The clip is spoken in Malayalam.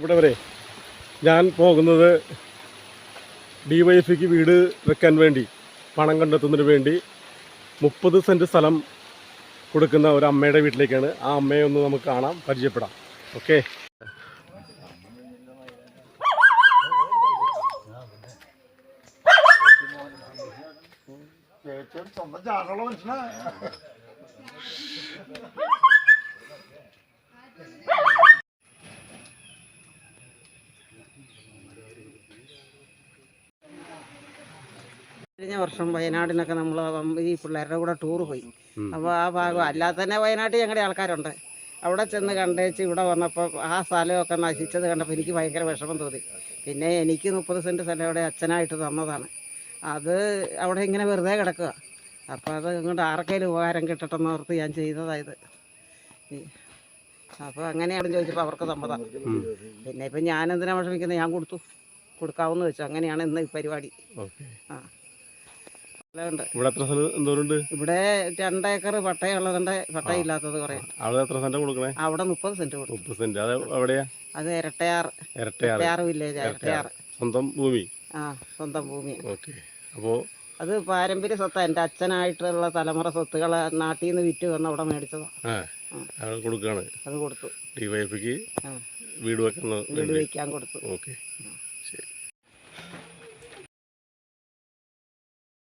ഇവിടെ വരെ ഞാൻ പോകുന്നത് ഡി വൈ എഫിക്ക് വീട് വെക്കാൻ വേണ്ടി പണം കണ്ടെത്തുന്നതിന് വേണ്ടി മുപ്പത് സെന്റ് സ്ഥലം കൊടുക്കുന്ന ഒരു അമ്മയുടെ വീട്ടിലേക്കാണ്. ആ അമ്മയെ ഒന്ന് നമുക്ക് കാണാം പരിചയപ്പെടാം. ഓക്കെ? സ്വന്തം ചാടുള്ള മനുഷ്യനാ. കഴിഞ്ഞ വർഷം വയനാടിനൊക്കെ നമ്മൾ ഈ പിള്ളേരുടെ കൂടെ ടൂർ പോയി. അപ്പോൾ ആ ഭാഗം അല്ലാതെ തന്നെ വയനാട്ടിൽ ഞങ്ങളുടെ ആൾക്കാരുണ്ട്. അവിടെ ചെന്ന് കണ്ടേച്ച് ഇവിടെ വന്നപ്പോൾ ആ സ്ഥലമൊക്കെ നശിച്ചത് കണ്ടപ്പോൾ എനിക്ക് ഭയങ്കര വിഷമം തോന്നി. പിന്നെ എനിക്ക് മുപ്പത് സെന്റ് സ്ഥലം അവിടെ അച്ഛനായിട്ട് തന്നതാണ്. അത് അവിടെ ഇങ്ങനെ വെറുതെ കിടക്കുക. അപ്പോൾ അത് ഇങ്ങോട്ട് ആർക്കെങ്കിലും ഉപകാരം കിട്ടട്ടെന്ന് ഓർത്ത് ഞാൻ ചെയ്തതായത് അപ്പോൾ അങ്ങനെയാണ് ചോദിച്ചപ്പോൾ അവർക്ക് സമ്മതം. പിന്നെ ഇപ്പം ഞാൻ എന്തിനാ വിഷമിക്കുന്നത് ഞാൻ കൊടുത്തു. കൊടുക്കാവുന്ന വെച്ചു. അങ്ങനെയാണ് ഇന്ന് ഈ പരിപാടി. ആ. ഇവിടെ എത്ര സ്ഥലം എന്തോരുണ്ട്? ഇവിടെ രണ്ടേക്കർ പട്ടയുള്ളതുണ്ട് പട്ടയില്ലാത്തത് കുറേ. അവിടെ എത്ര സെന്റ് കൊടുക്കണേ? അവിടെ മുപ്പത് സെന്റ് മുപ്പത് സെന്റ് അത് എവിടെയാ? അത് ഇരട്ടയാർ. ഇരട്ടയാർ. വില്ലേജ് ഇരട്ടയാർ. സ്വന്തം ഭൂമി? ആ സ്വന്തം ഭൂമി. ഓക്കെ. അപ്പോ അത് പാരമ്പര്യ സ്വത്താണ് എന്റെ അച്ഛനായിട്ടുള്ള തലമുറ സ്വത്തുകൾ നാട്ടിൽ നിന്ന് വിറ്റ് വന്ന് അവിടെ മേടിച്ചതാണ് അത് കൊടുക്കുകയാണ് അത് കൊടുത്തു. വീട് വെക്കാൻ വീട് വെക്കാൻ കൊടുത്തു. ഓക്കെ.